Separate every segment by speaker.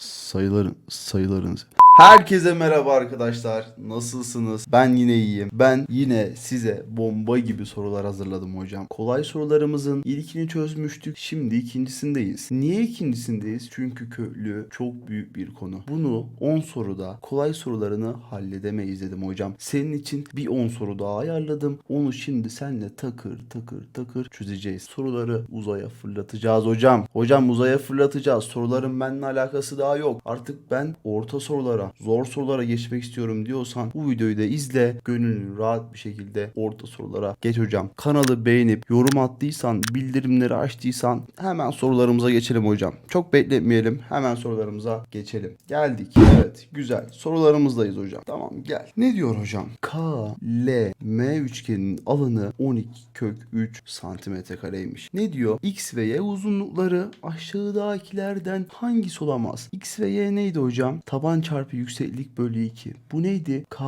Speaker 1: sayıların sayılarınızı. Herkese merhaba arkadaşlar. Nasılsınız? Ben yine iyiyim. Ben yine size bomba gibi sorular hazırladım hocam. Kolay sorularımızın ilkini çözmüştük. Şimdi ikincisindeyiz. Niye ikincisindeyiz? Çünkü köklü çok büyük bir konu. Bunu 10 soruda kolay sorularını halledemeyiz dedim hocam. Senin için bir 10 soru daha ayarladım. Onu şimdi senle takır takır takır çözeceğiz. Soruları uzaya fırlatacağız hocam. Hocam uzaya fırlatacağız. Soruların benimle alakası daha yok. Artık ben orta sorulara, zor sorulara geçmek istiyorum diyorsan bu videoyu da izle. Gönlünü rahat bir şekilde orta sorulara geç hocam. Kanalı beğenip yorum attıysan, bildirimleri açtıysan hemen sorularımıza geçelim hocam. Çok bekletmeyelim. Hemen sorularımıza geçelim. Geldik. Evet, güzel. Sorularımızdayız hocam. Tamam gel. Ne diyor hocam? K, L, M üçgeninin alanı 12 kök 3 santimetre kareymiş. Ne diyor? X ve Y uzunlukları aşağıdakilerden hangisi olamaz? X ve Y neydi hocam? Taban çarpı yükseklik bölü 2. Bu neydi? K,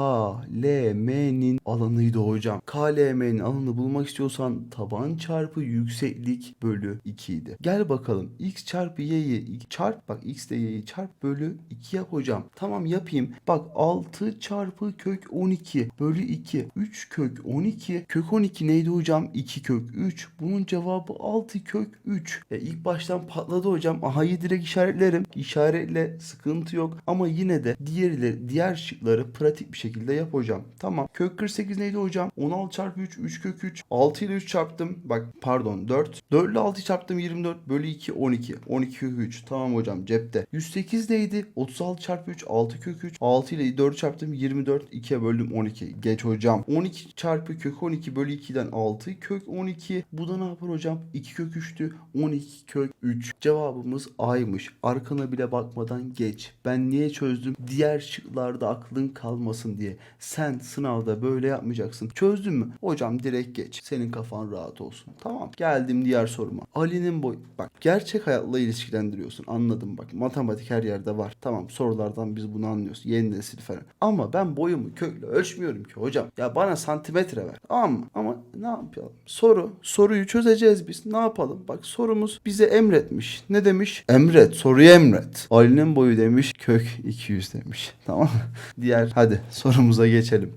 Speaker 1: L, M'nin alanıydı hocam. K, L, M'nin alanını bulmak istiyorsan taban çarpı yükseklik bölü 2 idi. Gel bakalım. X çarpı Y'yi çarp. Bak X ile Y'yi çarp bölü 2 yap hocam. Tamam yapayım. Bak 6 çarpı kök 12 bölü 2. 3 kök 12. Kök 12 neydi hocam? 2 kök 3. Bunun cevabı 6 kök 3. Ya ilk baştan patladı hocam. Aha'yı direkt işaretlerim. İşaretle sıkıntı yok. Ama yine de diğerleri, diğer şıkları pratik bir şekilde yap hocam. Tamam. Kök 48 neydi hocam? 16 çarpı 3. 3 kök 3. 6 ile 3 çarptım. Bak pardon 4. 4 ile 6 çarptım 24 bölü 2 12. 12 kök 3. Tamam hocam cepte. 108 neydi? 36 çarpı 3 6 kök 3. 6 ile 4 çarptım 24. 2'ye böldüm 12. Geç hocam. 12 çarpı kök 12 bölü 2'den 6 kök 12. Bu da ne yapar hocam? 2 kök 3'tü. 12 kök 3. Cevabımız A'ymış. Arkana bile bakmadan geç. Ben niye çözdüm? Diğer şıklarda aklın kalmasın diye. Sen sınavda böyle yapmayacaksın. Çözdün mü? Hocam direkt geç. Senin kafan rahat olsun. Tamam. Geldim diğer soruma. Ali'nin boyu. Bak gerçek hayatla ilişkilendiriyorsun. Anladım bak. Matematik her yerde var. Tamam sorulardan biz bunu anlıyoruz. Yeni nesil falan. Ama ben boyumu kökle ölçmüyorum ki hocam. Ya bana santimetre ver. Tamam mı? Ama ne yapalım? Soru. Soruyu çözeceğiz biz. Ne yapalım? Bak sorumuz bize emretmiş. Ne demiş? Emret. Soruyu emret. Ali'nin boyu demiş. Kök 200 demiş. Tamam? Diğer hadi sorumuza geçelim.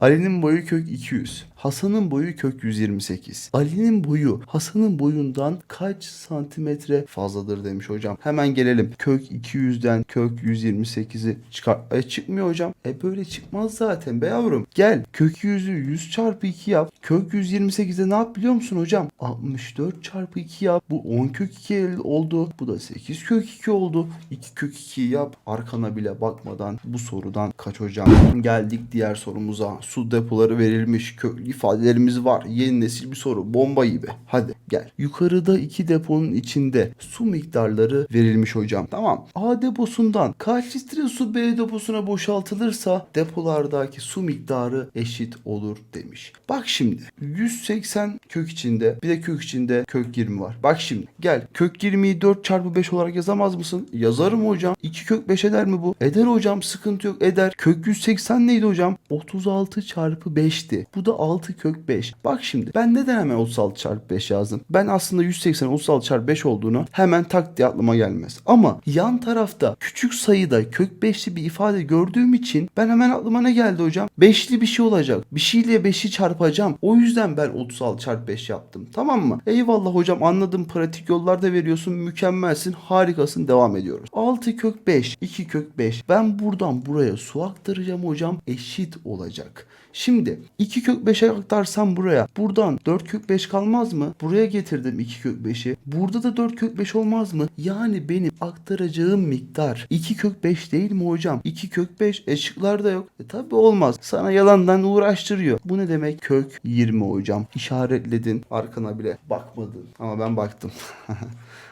Speaker 1: Ali'nin boyu kök 200. Hasan'ın boyu kök 128. Ali'nin boyu Hasan'ın boyundan kaç santimetre fazladır demiş hocam. Hemen gelelim. Kök 200'den kök 128'i çıkar. E çıkmıyor hocam. E böyle çıkmaz zaten be yavrum. Gel kök 100'ü 100 çarpı 2 yap. Kök 128'de ne yap biliyor musun hocam? 64 çarpı 2 yap. Bu 10 kök 2 oldu. Bu da 8 kök 2 oldu. 2 kök 2 yap. Arkana bile bakmadan bu sorudan kaç hocam. Geldik diğer sorumuza. Su depoları verilmiş. Köklü ifadelerimiz var. Yeni nesil bir soru. Bomba gibi. Hadi gel. Yukarıda iki deponun içinde su miktarları verilmiş hocam. Tamam. A deposundan kaç litre su B deposuna boşaltılırsa depolardaki su miktarı eşit olur demiş. Bak şimdi 180 kök içinde bir de kök içinde kök 20 var. Bak şimdi gel kök 20'yi 4 çarpı 5 olarak yazamaz mısın? Yazarım hocam. 2 kök 5 eder mi bu? Eder hocam sıkıntı yok eder. Kök 180 neydi hocam? 36 çarpı 5'ti. Bu da 6 kök 5. Bak şimdi ben neden hemen 36 çarpı 5 yazdım? Ben aslında 180 36 çarpı 5 olduğunu hemen tak diye aklıma gelmez. Ama yan tarafta küçük sayıda kök 5'li bir ifade gördüğüm için ben hemen aklıma ne geldi hocam? 5'li bir şey olacak. Bir şeyle 5'i çarpacağım. O yüzden ben 36 çarpı 5 yaptım. Tamam mı? Eyvallah hocam anladım. Pratik yollarda veriyorsun. Mükemmelsin. Harikasın. Devam ediyoruz. 6 kök 5. 2 kök 5. Ben buradan buraya su aktaracağım hocam. Eşit olacak. Şimdi 2 kök 5'e aktarsam buraya. Buradan 4 kök 5 kalmaz mı? Buraya getirdim 2 kök 5'i. Burada da 4 kök 5 olmaz mı? Yani benim aktaracağım miktar 2 kök 5 değil mi hocam? 2 kök 5 e yok. E tabi olmaz. Sana yalandan uğraştırıyor. Bu ne demek? Kök 20 hocam. İşaretledin. Arkana bile bakmadın. Ama ben baktım.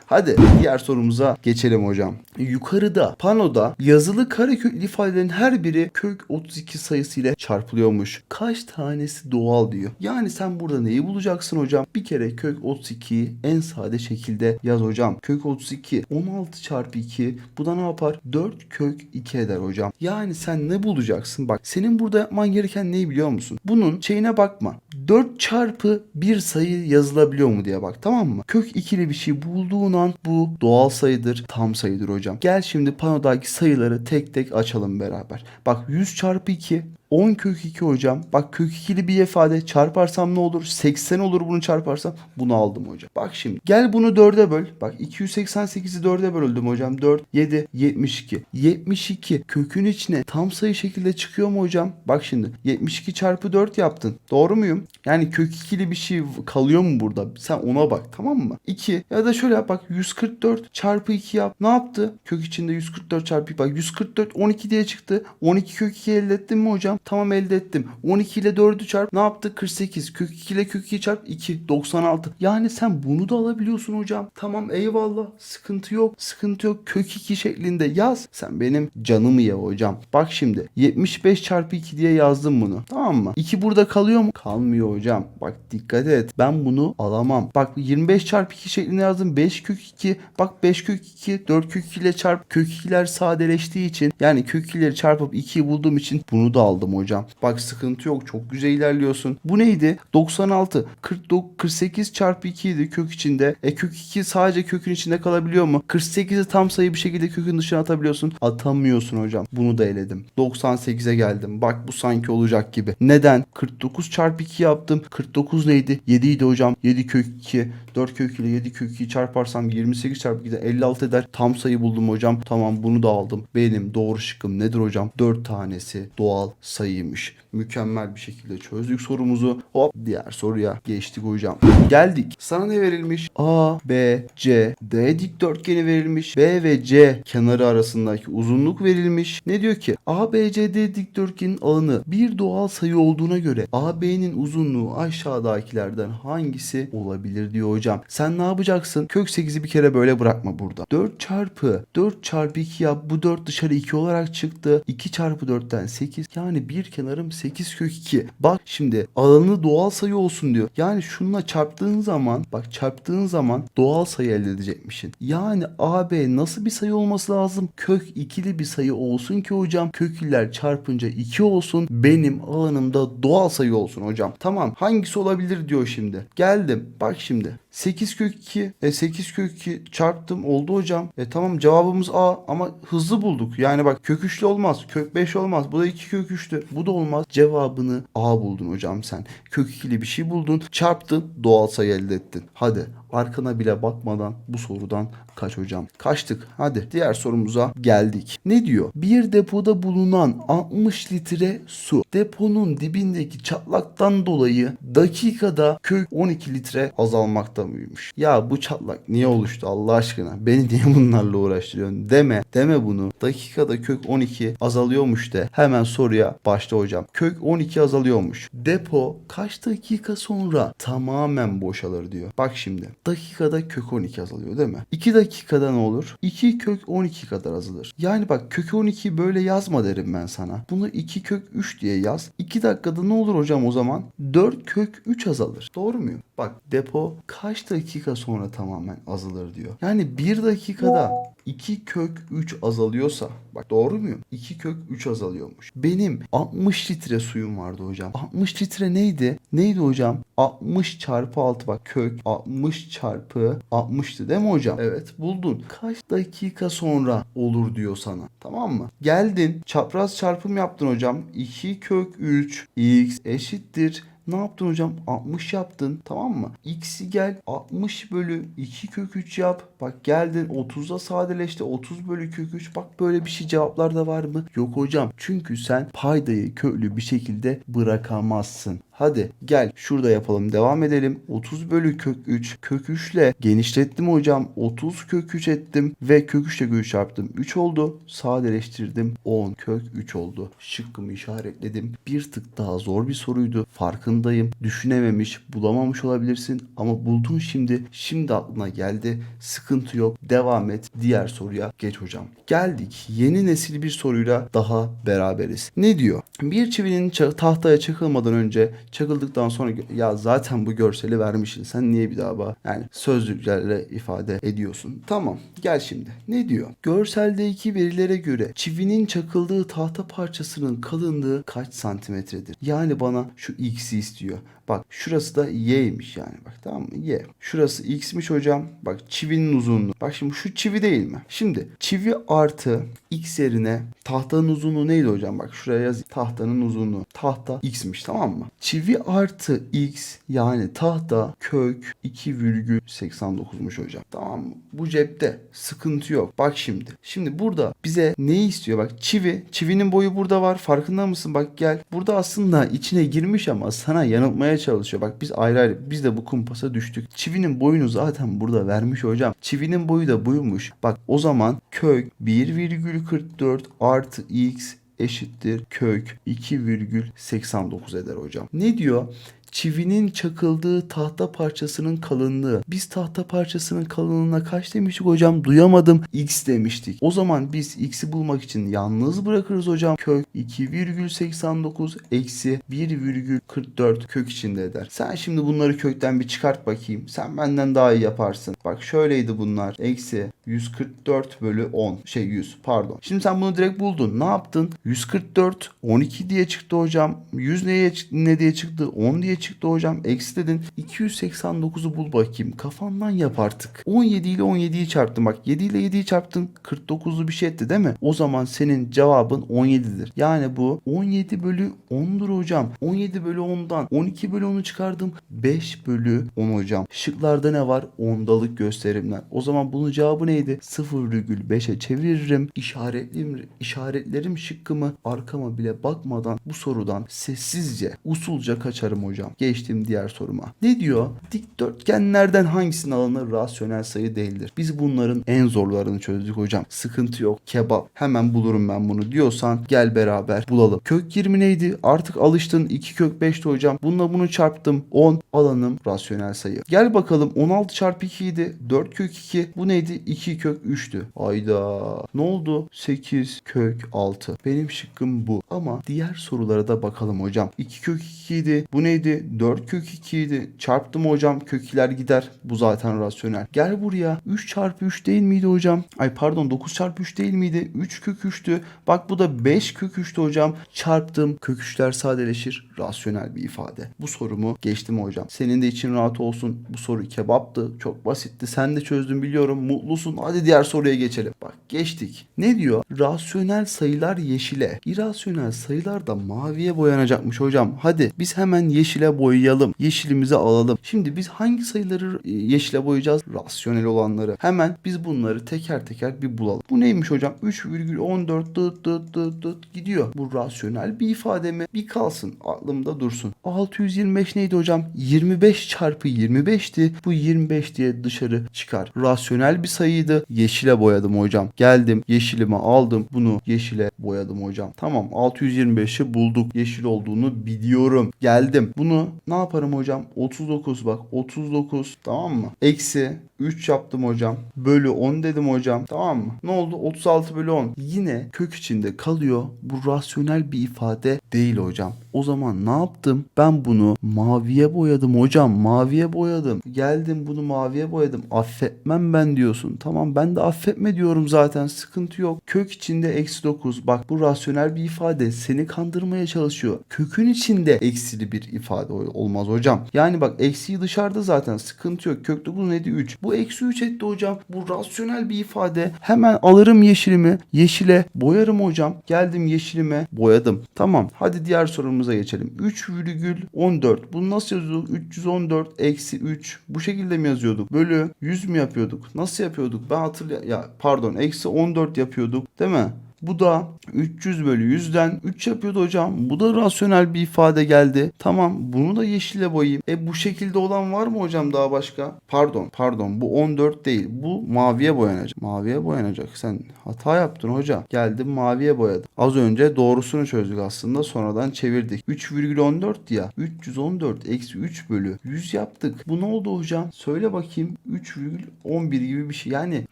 Speaker 1: Hadi diğer sorumuza geçelim hocam. Yukarıda panoda yazılı kareköklü ifadelerin her biri kök 32 sayısı ile çarpılıyormuş. Kaç tanesi doğal diyor. Yani sen burada neyi bulacaksın hocam? Bir kere kök 32'yi en sade şekilde yaz hocam. Kök 32 16 çarpı 2 bu da ne yapar? 4 kök 2 eder hocam. Yani sen ne bulacaksın? Bak senin burada yapman gereken neyi biliyor musun? Bunun şeyine bakma. 4 çarpı bir sayı yazılabiliyor mu diye bak tamam mı? Kök ikili bir şey bulduğun an bu doğal sayıdır, tam sayıdır hocam. Gel şimdi panodaki sayıları tek tek açalım beraber. Bak 100 çarpı 2 10 kök 2 hocam. Bak kök ikili bir ifade çarparsam ne olur? 80 olur bunu çarparsam. Bunu aldım hocam. Bak şimdi gel bunu 4'e böl. Bak 288'i 4'e böldüm hocam. 4, 7, 72. 72 kökün içine tam sayı şekilde çıkıyor mu hocam? Bak şimdi 72 çarpı 4 yaptın. Doğru muyum? Yani kök ikili bir şey kalıyor mu burada? Sen ona bak tamam mı? 2 ya da şöyle yap bak 144 çarpı 2 yap. Ne yaptı? Kök içinde 144 çarpı 2 bak 144 12 diye çıktı. 12 kök 2 elde ettin mi hocam? Tamam elde ettim. 12 ile 4'ü çarp ne yaptı? 48. Kök 2 ile kök 2 çarp 2. 96. Yani sen bunu da alabiliyorsun hocam. Tamam eyvallah. Sıkıntı yok. Sıkıntı yok. Kök 2 şeklinde yaz. Sen benim canımı ye hocam. Bak şimdi 75 çarpı 2 diye yazdım bunu. Tamam mı? 2 burada kalıyor mu? Kalmıyor hocam. Bak dikkat et. Ben bunu alamam. Bak 25 çarpı 2 şeklinde yazdım. 5 kök 2. Bak 5 kök 2. 4 kök 2 ile çarp. Kök 2'ler sadeleştiği için yani kök 2'leri çarpıp 2'yi bulduğum için bunu da aldım hocam. Bak sıkıntı yok. Çok güzel ilerliyorsun. Bu neydi? 96. 49, 48 çarpı 2 idi kök içinde. E kök 2 sadece kökün içinde kalabiliyor mu? 48'i tam sayı bir şekilde kökün dışına atabiliyorsun. Atamıyorsun hocam. Bunu da eledim. 98'e geldim. Bak bu sanki olacak gibi. Neden? 49 çarpı 2 yaptım. 49 neydi? 7 idi hocam. 7 kök 2. 4 kök ile 7 kök 2'yi çarparsam 28 çarpı 2'de 56 eder. Tam sayı buldum hocam. Tamam bunu da aldım. Benim doğru şıkkım nedir hocam? 4 tanesi doğal sayıymış. Mükemmel bir şekilde çözdük sorumuzu. Hop diğer soruya geçtik hocam. Geldik. Sana ne verilmiş? A, B, C, D dikdörtgeni verilmiş. B ve C kenarı arasındaki uzunluk verilmiş. Ne diyor ki? A, B, C, D dikdörtgenin alanı bir doğal sayı olduğuna göre AB'nin uzunluğu aşağıdakilerden hangisi olabilir diyor hocam. Sen ne yapacaksın? Kök 8'i bir kere böyle bırakma burada. 4 çarpı 4 çarpı 2 yap. Bu 4 dışarı 2 olarak çıktı. 2 çarpı 4'ten 8. Yani bir kenarım 8 kök 2. Bak şimdi alanı doğal sayı olsun diyor. Yani şununla çarptığın zaman bak çarptığın zaman doğal sayı elde edecekmişsin. Yani AB nasıl bir sayı olması lazım? Kök ikili bir sayı olsun ki hocam kökler çarpınca 2 olsun. Benim alanımda doğal sayı olsun hocam. Tamam hangisi olabilir diyor şimdi. Geldim bak şimdi. 8 kök 2. E 8 kök 2 çarptım oldu hocam. E tamam cevabımız A ama hızlı bulduk. Yani bak kök 3'lü olmaz. Kök 5 olmaz. Bu da 2 kök 3'tü. Bu da olmaz. Cevabını A buldun hocam sen. Kök 2'li bir şey buldun. Çarptın. Doğal sayı elde ettin. Hadi arkana bile bakmadan bu sorudan kaç hocam. Kaçtık. Hadi diğer sorumuza geldik. Ne diyor? Bir depoda bulunan 60 litre su deponun dibindeki çatlaktan dolayı dakikada kök 12 litre azalmakta mıymış? Ya bu çatlak niye oluştu Allah aşkına? Beni niye bunlarla uğraştırıyorsun? Deme. Deme bunu. Dakikada kök 12 azalıyormuş de. Hemen soruya başla hocam. Kök 12 azalıyormuş. Depo kaç dakika sonra tamamen boşalır diyor. Bak şimdi. Dakikada kök 12 azalıyor değil mi? 2 dakikada ne olur? 2 kök 12 kadar azalır. Yani bak kök 12 böyle yazma derim ben sana. Bunu 2 kök 3 diye yaz. 2 dakikada ne olur hocam o zaman? 4 kök 3 azalır. Doğru muyum? Bak depo kaç dakika sonra tamamen azalır diyor. Yani 1 dakikada 2 kök 3 azalıyorsa bak doğru muyum? 2 kök 3 azalıyormuş. Benim 60 litre suyum vardı hocam. 60 litre neydi? Neydi hocam? 60 çarpı 6 bak kök 60 çarpı 60'tı değil mi hocam? Evet buldun. Kaç dakika sonra olur diyor sana. Tamam mı? Geldin çapraz çarpım yaptın hocam. 2 kök 3 x eşittir ne yaptın hocam? 60 yaptın tamam mı? X'i gel 60 bölü 2 kök 3 yap. Bak geldin 30'da sadeleşti 30 bölü kök 3. Bak böyle bir şey cevaplar da var mı? Yok hocam. Çünkü sen paydayı köklü bir şekilde bırakamazsın. Hadi gel şurada yapalım devam edelim. 30 bölü kök 3 kök 3 ile genişlettim hocam. 30 kök 3 ettim ve kök 3 ile kök 3 çarptım. 3 oldu. Sadeleştirdim. 10 kök 3 oldu. Şıkkımı işaretledim. Bir tık daha zor bir soruydu. Farkındayım. Düşünememiş, bulamamış olabilirsin ama buldun şimdi. Şimdi aklına geldi. Sıkıntı yok. Devam et. Diğer soruya geç hocam. Geldik. Yeni nesil bir soruyla daha beraberiz. Ne diyor? Bir çivinin tahtaya çakılmadan önce Çakıldıktan sonra ya zaten bu görseli vermişsin. Sen niye bir daha bak? Yani sözcüklerle ifade ediyorsun. Tamam gel şimdi. Ne diyor? Görseldeki verilere göre çivinin çakıldığı tahta parçasının kalınlığı kaç santimetredir? Yani bana şu x'i istiyor. Bak şurası da y'ymiş yani bak tamam mı? Y. Şurası x'miş hocam. Bak çivinin uzunluğu. Bak şimdi şu çivi değil mi? Şimdi çivi artı x yerine tahtanın uzunluğu neydi hocam? Bak şuraya yaz. Tahtanın uzunluğu. Tahta x'miş tamam mı? Çivi artı x yani tahta kök 2,89'muş hocam. Tamam mı? Bu cepte. Sıkıntı yok. Bak şimdi. Şimdi burada bize neyi istiyor? Bak çivi. Çivinin boyu burada var. Farkında mısın? Bak gel. Burada aslında içine girmiş ama sana yanıltmaya çalışıyor. Bak biz ayrı ayrı biz de bu kumpasa düştük. Çivinin boyunu zaten burada vermiş hocam. Çivinin boyu da buymuş. Bak o zaman kök 1,44 artı x eşittir kök 2,89 eder hocam. Ne diyor? Çivinin çakıldığı tahta parçasının kalınlığı. Biz tahta parçasının kalınlığına kaç demiştik hocam? Duyamadım. X demiştik. O zaman biz x'i bulmak için yalnız bırakırız hocam. Kök 2,89 eksi 1,44 kök içinde eder. Sen şimdi bunları kökten bir çıkart bakayım. Sen benden daha iyi yaparsın. Bak şöyleydi bunlar. Eksi 144 bölü 10. Şey 100 pardon. Şimdi sen bunu direkt buldun. Ne yaptın? 144 12 diye çıktı hocam. 100 neye? Ne diye çıktı? 10 diye çıktı hocam. Eksi dedin. 289'u bul bakayım. Kafandan yap artık. 17 ile 17'yi çarptın. Bak 7 ile 7'yi çarptın. 49'lu bir şey etti değil mi? O zaman senin cevabın 17'dir. Yani bu 17 bölü 10'dur hocam. 17 bölü 10'dan 12 bölü 10'u çıkardım. 5 bölü 10 hocam. Şıklarda ne var? Ondalık gösterimler. O zaman bunun cevabı neydi? 0,5'e çeviririm. İşaretlerim, işaretlerim şıkkımı arkama bile bakmadan bu sorudan sessizce, usulca kaçarım hocam. Geçtim diğer soruma. Ne diyor? Dikdörtgenlerden hangisinin alanı rasyonel sayı değildir? Biz bunların en zorlarını çözdük hocam. Sıkıntı yok. Kebap. Hemen bulurum ben bunu diyorsan gel beraber bulalım. Kök 20 neydi? Artık alıştın. 2 kök 5'ti hocam. Bununla bunu çarptım. 10 alanım rasyonel sayı. Gel bakalım 16 çarpı 2 idi. 4 kök 2. Bu neydi? 2 kök 3'tü. Ayda. Ne oldu? 8 kök 6. Benim şıkkım bu. Ama diğer sorulara da bakalım hocam. 2 kök 2 idi. Bu neydi? 4 kök 2 idi. Çarptım hocam. Kökler gider. Bu zaten rasyonel. Gel buraya. 3 çarpı 3 değil miydi hocam? Ay pardon 9 çarpı 3 değil miydi? 3 kök 3'tü. Bak bu da 5 kök 3'tü hocam. Çarptım. Kök 3'ler sadeleşir. Rasyonel bir ifade. Bu sorumu geçtim hocam. Senin de için rahat olsun. Bu soru kebaptı. Çok basitti. Sen de çözdün biliyorum. Mutlusun. Hadi diğer soruya geçelim. Bak geçtik. Ne diyor? Rasyonel sayılar yeşile. İrasyonel sayılar da maviye boyanacakmış hocam. Hadi biz hemen yeşile boyayalım. Yeşilimizi alalım. Şimdi biz hangi sayıları e, yeşile boyayacağız? Rasyonel olanları. Hemen biz bunları teker teker bir bulalım. Bu neymiş hocam? 3,14 dıt dıt dıt dıt gidiyor. Bu rasyonel bir ifade mi? Bir kalsın. Aklımda dursun. 625 neydi hocam? 25 çarpı 25'ti. Bu 25 diye dışarı çıkar. Rasyonel bir sayıydı. Yeşile boyadım hocam. Geldim yeşilimi aldım. Bunu yeşile boyadım hocam. Tamam 625'i bulduk. Yeşil olduğunu biliyorum. Geldim. Bunu ne yaparım hocam? 39 bak 39 tamam mı? Eksi 3 yaptım hocam. Bölü 10 dedim hocam. Tamam mı? Ne oldu? 36 bölü 10. Yine kök içinde kalıyor. Bu rasyonel bir ifade değil hocam. O zaman ne yaptım? Ben bunu maviye boyadım hocam. Maviye boyadım. Geldim bunu maviye boyadım. Affetmem ben diyorsun. Tamam ben de affetme diyorum zaten. Sıkıntı yok. Kök içinde eksi 9. Bak bu rasyonel bir ifade. Seni kandırmaya çalışıyor. Kökün içinde eksili bir ifade ol- olmaz hocam. Yani bak eksiği dışarıda zaten. Sıkıntı yok. Kök 9 neydi? 3. Bu eksi 3 etti hocam. Bu rasyonel bir ifade. Hemen alırım yeşilimi. Yeşile boyarım hocam. Geldim yeşilime boyadım. Tamam. Hadi diğer sorumuza geçelim. 3,14. Bunu nasıl yazıyorduk? 314 eksi 3. Bu şekilde mi yazıyorduk? Bölü 100 mü yapıyorduk? Nasıl yapıyorduk? Ben hatırlıyorum. Ya pardon. Eksi 14 yapıyorduk. Değil mi? Bu da 300 bölü 100'den 3 yapıyordu hocam. Bu da rasyonel bir ifade geldi. Tamam bunu da yeşile boyayayım. E bu şekilde olan var mı hocam daha başka? Pardon pardon bu 14 değil. Bu maviye boyanacak. Maviye boyanacak. Sen hata yaptın hocam. Geldim maviye boyadım. Az önce doğrusunu çözdük aslında. Sonradan çevirdik. 3,14 ya. 314 eksi 3 bölü 100 yaptık. Bu ne oldu hocam? Söyle bakayım. 3,11 gibi bir şey. Yani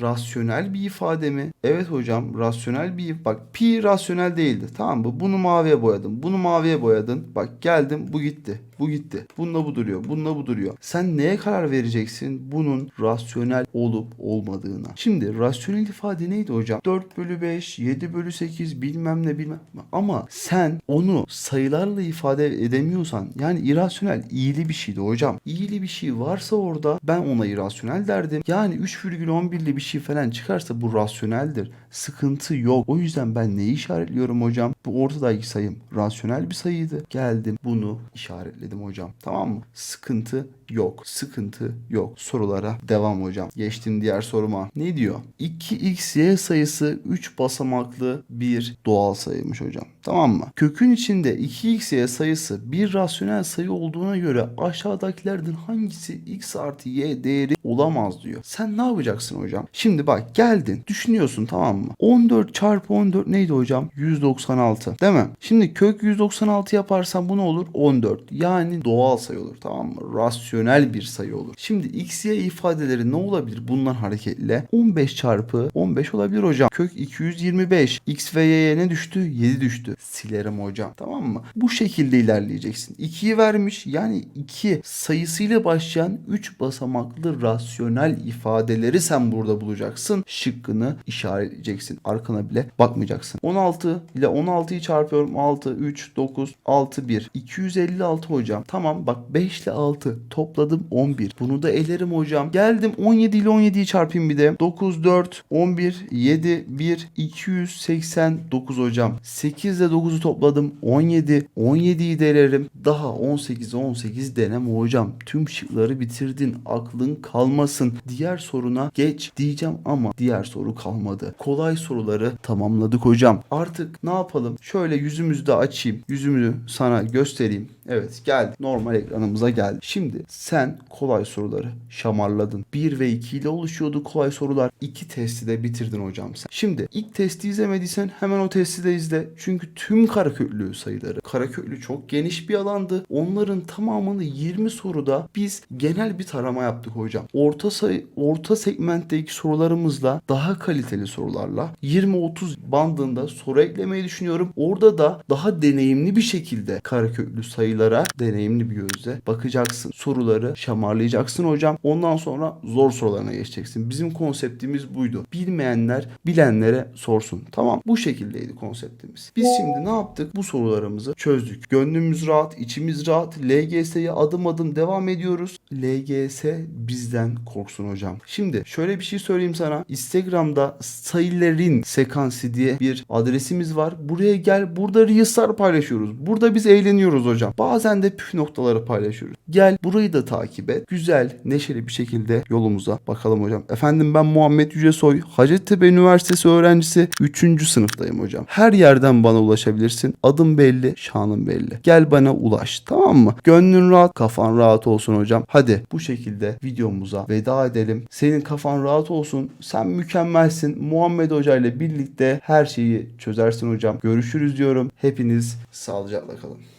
Speaker 1: rasyonel bir ifade mi? Evet hocam rasyonel bir bak pi rasyonel değildi. Tamam mı? Bunu maviye boyadım. Bunu maviye boyadın. Bak geldim bu gitti. Bu gitti. Bununla bu duruyor. Bununla bu duruyor. Sen neye karar vereceksin? Bunun rasyonel olup olmadığına. Şimdi rasyonel ifade neydi hocam? 4 bölü 5, 7 bölü 8 bilmem ne bilmem. Ama sen onu sayılarla ifade edemiyorsan yani irrasyonel iyili bir şeydi hocam. İyili bir şey varsa orada ben ona irrasyonel derdim. Yani 3,11'li bir şey falan çıkarsa bu rasyoneldir. Sıkıntı yok. O yüzden ben neyi işaretliyorum hocam? Bu ortadaki sayım rasyonel bir sayıydı. Geldim bunu işaretledim hocam. Tamam mı? Sıkıntı yok. Sıkıntı yok. Sorulara devam hocam. Geçtim diğer soruma. Ne diyor? 2xy sayısı 3 basamaklı bir doğal sayıymış hocam. Tamam mı? Kökün içinde 2xy sayısı bir rasyonel sayı olduğuna göre aşağıdakilerden hangisi x artı y değeri olamaz diyor. Sen ne yapacaksın hocam? Şimdi bak geldin düşünüyorsun tamam mı? 14 çarpı 14 neydi hocam? 196 değil mi? Şimdi kök 196 yaparsan bu ne olur? 14. Yani doğal sayı olur tamam mı? Rasyonel bir sayı olur. Şimdi x, y ifadeleri ne olabilir bundan hareketle? 15 çarpı 15 olabilir hocam. Kök 225. x ve y'ye ne düştü? 7 düştü. Silerim hocam. Tamam mı? Bu şekilde ilerleyeceksin. 2'yi vermiş. Yani 2 sayısıyla başlayan 3 basamaklı rasyonel ifadeleri sen burada bulacaksın. Şıkkını işaretleyeceksin. Arkana bile bakmayacaksın. 16 ile 16'yı çarpıyorum. 6, 3, 9, 6, 1. 256 hocam. Tamam bak 5 ile 6 topladım 11. Bunu da elerim hocam. Geldim 17 ile 17'yi çarpayım bir de. 9, 4, 11, 7, 1, 289 hocam. 8 ile 9'u topladım 17. 17'yi de elerim. Daha 18, 18 deneme hocam. Tüm şıkları bitirdin. Aklın kalmasın. Diğer soruna geç diyeceğim ama diğer soru kalmadı. Kolay soruları tamamladık hocam. Artık ne yapalım? Şöyle yüzümüzü de açayım. Yüzümü sana göstereyim. Evet geldi. Normal ekranımıza geldi. Şimdi sen kolay soruları şamarladın. 1 ve 2 ile oluşuyordu kolay sorular. 2 testi de bitirdin hocam sen. Şimdi ilk testi izlemediysen hemen o testi de izle. Çünkü tüm karaköklü sayıları. Karaköklü çok geniş bir alandı. Onların tamamını 20 soruda biz genel bir tarama yaptık hocam. Orta sayı orta segmentteki sorularımızla daha kaliteli sorularla 20-30 bandında soru eklemeyi düşünüyorum. Orada da daha deneyimli bir şekilde karaköklü sayılara deneyimli bir gözle bakacaksın. Soruları şamarlayacaksın hocam. Ondan sonra zor sorularına geçeceksin. Bizim konseptimiz buydu. Bilmeyenler bilenlere sorsun. Tamam bu şekildeydi konseptimiz. Biz şimdi ne yaptık? Bu sorularımızı çözdük. Gönlümüz rahat, içimiz rahat. LGS'ye adım adım devam ediyoruz. LGS bizden korksun hocam. Şimdi şöyle bir şey söyleyeyim sana. Instagram'da sayıların sekansı diye bir adresimiz var. Buraya gel. Burada Reels'lar paylaşıyoruz. Burada biz eğleniyoruz hocam. Bazen de püf noktaları paylaşıyoruz. Gel burayı da takip et. Güzel, neşeli bir şekilde yolumuza bakalım hocam. Efendim ben Muhammed Yücesoy. Hacettepe Üniversitesi öğrencisi 3. sınıftayım hocam. Her yerden bana ulaşabilirsin. Adım belli, şanım belli. Gel bana ulaş. Tamam mı? Gönlün rahat, kafan rahat olsun hocam. Hadi bu şekilde videomuza veda edelim. Senin kafan rahat olsun. Sen mükemmelsin. Muhammed Hoca ile birlikte her şeyi çözersin hocam. Görüşürüz diyorum. Hepiniz sağlıcakla kalın.